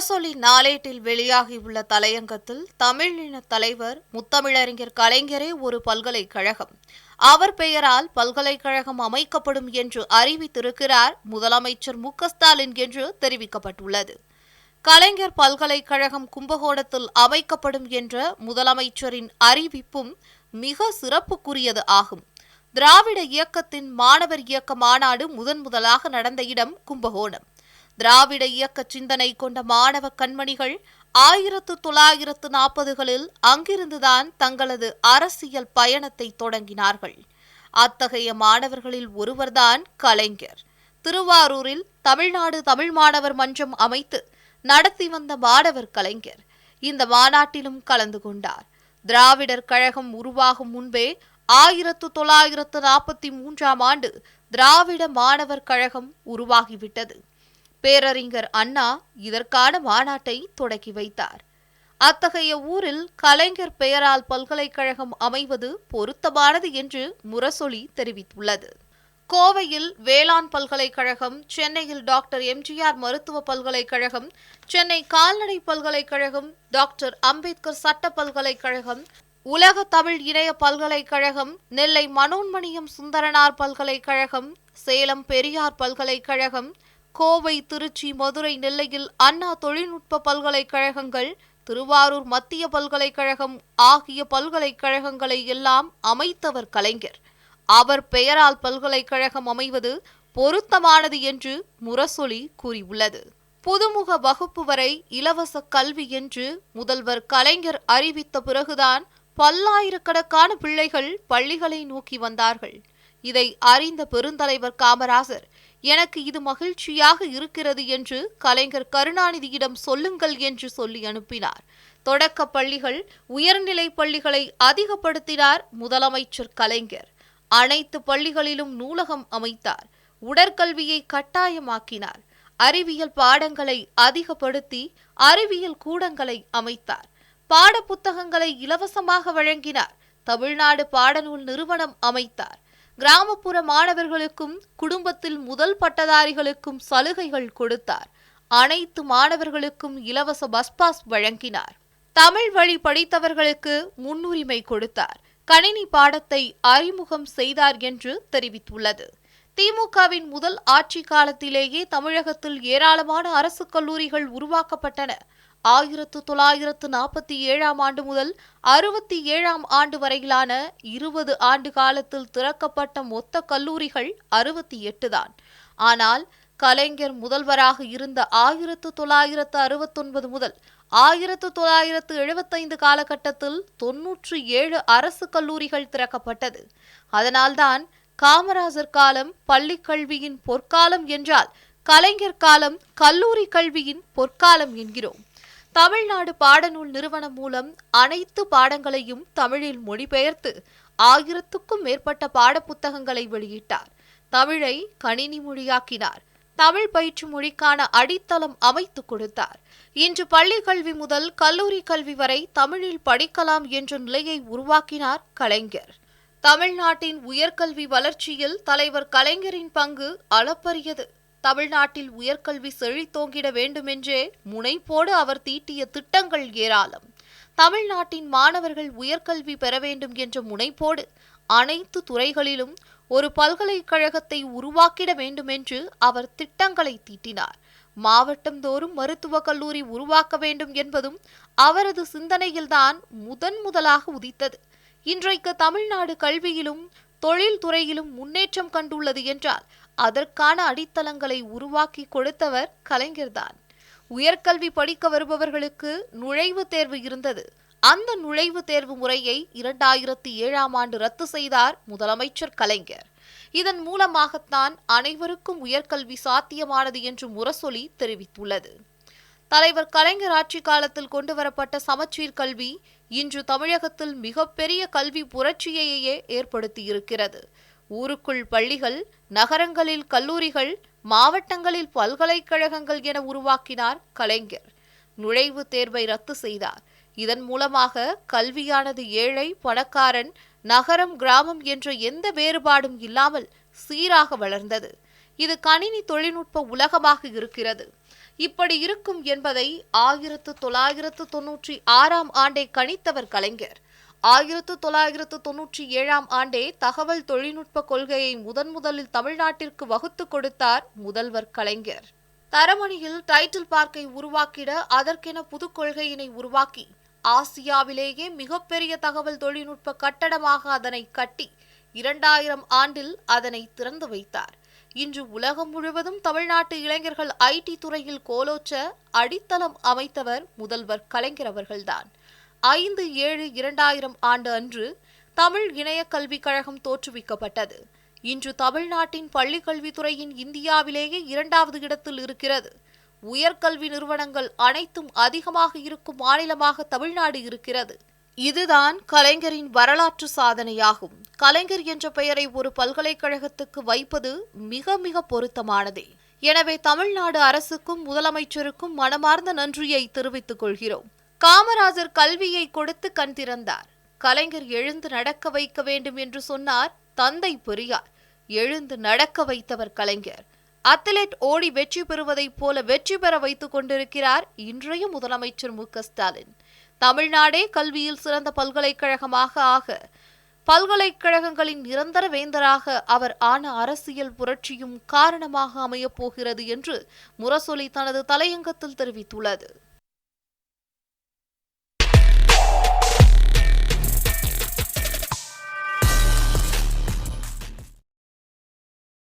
முரசொலி நாளேட்டில் வெளியாகியுள்ள தலையங்கத்தில் தமிழின தலைவர் முத்தமிழறிஞர் கலைஞரே ஒரு பல்கலைக்கழகம். அவர் பெயரால் பல்கலைக்கழகம் அமைக்கப்படும் என்று அறிவித்திருக்கிறார் முதலமைச்சர் மு ஸ்டாலின் என்று தெரிவிக்கப்பட்டுள்ளது. கலைஞர் பல்கலைக்கழகம் கும்பகோணத்தில் அமைக்கப்படும் என்ற முதலமைச்சரின் அறிவிப்பும் மிக சிறப்புக்குரியது ஆகும். திராவிட இயக்கத்தின் மாணவர் இயக்க மாநாடு முதன் முதலாக நடந்த இடம் கும்பகோணம். திராவிட இயக்க சிந்தனை கொண்ட மாணவ கண்மணிகள் ஆயிரத்து தொள்ளாயிரத்து நாற்பதுகளில் அங்கிருந்துதான் தங்களது அரசியல் பயணத்தை தொடங்கினார்கள். அத்தகைய மாணவர்களில் ஒருவர்தான் கலைஞர். திருவாரூரில் தமிழ்நாடு தமிழ் மாணவர் மன்றம் அமைத்து நடத்தி வந்த மாணவர் கலைஞர். இந்த மாநாட்டிலும் கலந்து கொண்டார். திராவிடர் கழகம் உருவாகும் முன்பே ஆயிரத்து தொள்ளாயிரத்து நாற்பத்தி மூன்றாம் ஆண்டு திராவிட மாணவர் கழகம் உருவாகிவிட்டது. பேரறிஞர் அண்ணா இதற்கான மாநாட்டை தொடக்கி வைத்தார். அத்தகைய ஊரில் கலைஞர் பெயரால் பல்கலைக்கழகம் அமைவது பொருத்தமானது என்று முரசொலி தெரிவித்துள்ளது. கோவையில் வேளாண் பல்கலைக்கழகம் சென்னையில் டாக்டர் எம்ஜிஆர் மருத்துவ பல்கலைக்கழகம் சென்னை கால்நடை பல்கலைக்கழகம் டாக்டர் அம்பேத்கர் சட்ட பல்கலைக்கழகம் உலக தமிழ் இணைய பல்கலைக்கழகம் நெல்லை மனோன்மணியம் சுந்தரனார் பல்கலைக்கழகம் சேலம் பெரியார் பல்கலைக்கழகம் கோவை திருச்சி மதுரை நெல்லையில் அண்ணா தொழில்நுட்ப பல்கலைக்கழகங்கள் திருவாரூர் மத்திய பல்கலைக்கழகம் ஆகிய பல்கலைக்கழகங்களை எல்லாம் அமைத்தவர் கலைஞர். அவர் பெயரால் பல்கலைக்கழகம் அமைவது பொருத்தமானது என்று முரசொலி கூறியுள்ளது. புதுமுக வகுப்பு வரை இலவச கல்வி என்று முதல்வர் கலைஞர் அறிவித்த பிறகுதான் பல்லாயிரக்கணக்கான பிள்ளைகள் பள்ளிகளை நோக்கி வந்தார்கள். இதை அறிந்த பெருந்தலைவர் காமராசர் எனக்கு இது மகிழ்ச்சியாக இருக்கிறது என்று கலைஞர் கருணாநிதியிடம் சொல்லுங்கள் என்று சொல்லி அனுப்பினார். தொடக்க பள்ளிகள் உயர்நிலை பள்ளிகளை அதிகப்படுத்தினார் முதலமைச்சர் கலைஞர். அனைத்து பள்ளிகளிலும் நூலகம் அமைத்தார். உடற்கல்வியை கட்டாயமாக்கினார். அறிவியல் பாடங்களை அதிகப்படுத்தி அறிவியல் கூடங்களை அமைத்தார். பாடப்புத்தகங்களை இலவசமாக வழங்கினார். தமிழ்நாடு பாடநூல் நிறுவனம் அமைத்தார். கிராமப்புற மாணவர்களுக்கும் குடும்பத்தில் முதல் பட்டதாரிகளுக்கும் சலுகைகள் கொடுத்தார். அனைத்து மாணவர்களுக்கும் இலவச பஸ் பாஸ் வழங்கினார். தமிழ் வழி படித்தவர்களுக்கு முன்னுரிமை கொடுத்தார். கணினி பாடத்தை அறிமுகம் செய்தார் என்று தெரிவித்துள்ளது. திமுகவின் முதல் ஆட்சி காலத்திலேயே தமிழகத்தில் ஏராளமான அரசு கல்லூரிகள் உருவாக்கப்பட்டன. ஆயிரத்து தொள்ளாயிரத்து நாற்பத்தி ஏழாம் ஆண்டு முதல் அறுபத்தி ஏழாம் ஆண்டு வரையிலான இருபது ஆண்டு காலத்தில் திறக்கப்பட்ட மொத்த கல்லூரிகள் அறுபத்தி எட்டு தான். ஆனால் கலைஞர் முதல்வராக இருந்த ஆயிரத்து தொள்ளாயிரத்து அறுபத்தொன்பது முதல் ஆயிரத்து தொள்ளாயிரத்து எழுபத்தைந்து காலகட்டத்தில் தொன்னூற்றி ஏழு அரசு கல்லூரிகள் திறக்கப்பட்டது. அதனால்தான் காமராஜர் காலம் பள்ளி கல்வியின் பொற்காலம் என்றால் கலைஞர் காலம் கல்லூரி கல்வியின் பொற்காலம் என்கிறோம். தமிழ்நாடு பாடநூல் நிறுவனம் மூலம் அனைத்து பாடங்களையும் தமிழில் மொழிபெயர்த்து ஆயிரத்துக்கும் மேற்பட்ட பாடப்புத்தகங்களை வெளியிட்டார். தமிழை கணினி மொழியாக்கினார். தமிழ் பயிற்சி மொழிக்கான அடித்தளம் அமைத்து கொடுத்தார். இன்று பள்ளி கல்வி முதல் கல்லூரி கல்வி வரை தமிழில் படிக்கலாம் என்ற நிலையை உருவாக்கினார் கலைஞர். தமிழ்நாட்டின் உயர்கல்வி வளர்ச்சியில் தலைவர் கலைஞரின் பங்கு அளப்பரியது. தமிழ்நாட்டில் உயர்கல்வி செழித்தோங்கிட வேண்டுமென்றே முனைப்போடு அவர் தீட்டிய திட்டங்கள் ஏராளம். தமிழ்நாட்டின் மாணவர்கள் உயர்கல்வி பெற வேண்டும் என்ற முனைப்போடு அனைத்து துறைகளிலும் ஒரு பல்கலைக்கழகத்தை உருவாக்கிட வேண்டுமென்று அவர் திட்டங்களை தீட்டினார். மாவட்டந்தோறும் மருத்துவக் கல்லூரி உருவாக்க வேண்டும் என்பதும் அவரது சிந்தனையில்தான் முதன் முதலாக உதித்தது. இன்றைக்கு தமிழ்நாடு கல்வியிலும் தொழில் துறையிலும் முன்னேற்றம் கண்டுள்ளது என்றால் அதற்கான அடித்தளங்களை உருவாக்கி கொடுத்தவர் கலைஞர்தான் உயர்கல்வி படிக்க வருபவர்களுக்கு நுழைவுத் தேர்வு இருந்தது. அந்த நுழைவுத் தேர்வு முறையை இரண்டாயிரத்தி ஏழாம் ஆண்டு ரத்து செய்தார் முதலமைச்சர் கலைஞர். இதன் மூலமாகத்தான் அனைவருக்கும் உயர்கல்வி சாத்தியமானது என்று முரசொலி தெரிவித்துள்ளது. தலைவர் கலைஞர் ஆட்சி காலத்தில் கொண்டுவரப்பட்ட சமச்சீர் கல்வி இன்று தமிழகத்தில் மிகப்பெரிய கல்வி புரட்சியையே ஏற்படுத்தியிருக்கிறது. ஊருக்குள் பள்ளிகள் நகரங்களில் கல்லூரிகள் மாவட்டங்களில் பல்கலைக்கழகங்கள் என உருவாக்கினார் கலைஞர். நுழைவுத் தேர்வை ரத்து செய்தார். இதன் மூலமாக கல்வியானது ஏழை பணக்காரன் நகரம் கிராமம் என்ற எந்த வேறுபாடும் இல்லாமல் சீராக வளர்ந்தது. இது கணினி தொழில்நுட்ப உலகமாக இருக்கிறது. இப்படி இருக்கும் என்பதை ஆயிரத்து தொள்ளாயிரத்து தொன்னூற்றி ஆறாம் ஆண்டை கணித்தவர் கலைஞர். ஆயிரத்து தொள்ளாயிரத்து தொன்னூற்றி ஏழாம் ஆண்டே தகவல் தொழில்நுட்ப கொள்கையை முதன் முதலில் தமிழ்நாட்டிற்கு வகுத்து கொடுத்தார் முதல்வர் கலைஞர். தரமணியில் டைட்டில் பார்க்கை உருவாக்கிட அதற்கென புது கொள்கையினை உருவாக்கி ஆசியாவிலேயே மிகப்பெரிய தகவல் தொழில்நுட்ப கட்டடமாக அதனை கட்டி இரண்டாயிரம் ஆண்டில் அதனை திறந்து வைத்தார். இன்று உலகம் முழுவதும் தமிழ்நாட்டு இளைஞர்கள் ஐடி துறையில் கோலோச்ச அடித்தளம் அமைத்தவர் முதல்வர் கலைஞர் அவர்கள்தான். ஐந்து ஏழு இரண்டாயிரம் ஆண்டு அன்று தமிழ் இணைய கல்விக் கழகம் தோற்றுவிக்கப்பட்டது. இன்று தமிழ்நாட்டின் பள்ளிக் கல்வித்துறையின் இந்தியாவிலேயே இரண்டாவது இடத்தில் இருக்கிறது. உயர்கல்வி நிறுவனங்கள் அனைத்தும் அதிகமாக இருக்கும் மாநிலமாக தமிழ்நாடு இருக்கிறது. இதுதான் கலைஞரின் வரலாற்று சாதனையாகும். கலைஞர் என்ற பெயரை ஒரு பல்கலைக்கழகத்துக்கு வைப்பது மிக மிக பொருத்தமானதே. எனவே தமிழ்நாடு அரசுக்கும் முதலமைச்சருக்கும் மனமார்ந்த நன்றியை தெரிவித்துக் கொள்கிறோம். காமராஜர் கல்வியை கொடுத்து கண் திறந்தார். கலைஞர் எழுந்து நடக்க வைக்க வேண்டும் என்று சொன்னார் தந்தை பெரியார். எழுந்து நடக்க வைத்தவர் கலைஞர். அத்லெட் ஓடி வெற்றி பெறுவதைப் போல வெற்றி பெற வைத்துக் கொண்டிருக்கிறார் இன்றைய முதலமைச்சர் மு ஸ்டாலின். தமிழ்நாடே கல்வியில் சிறந்த பல்கலைக்கழகமாக ஆக பல்கலைக்கழகங்களின் நிரந்தர வேந்தராக அவர் ஆன அரசியல் புரட்சியும் காரணமாக அமையப் போகிறது என்று முரசொலி தனது தலையங்கத்தில் தெரிவித்துள்ளது.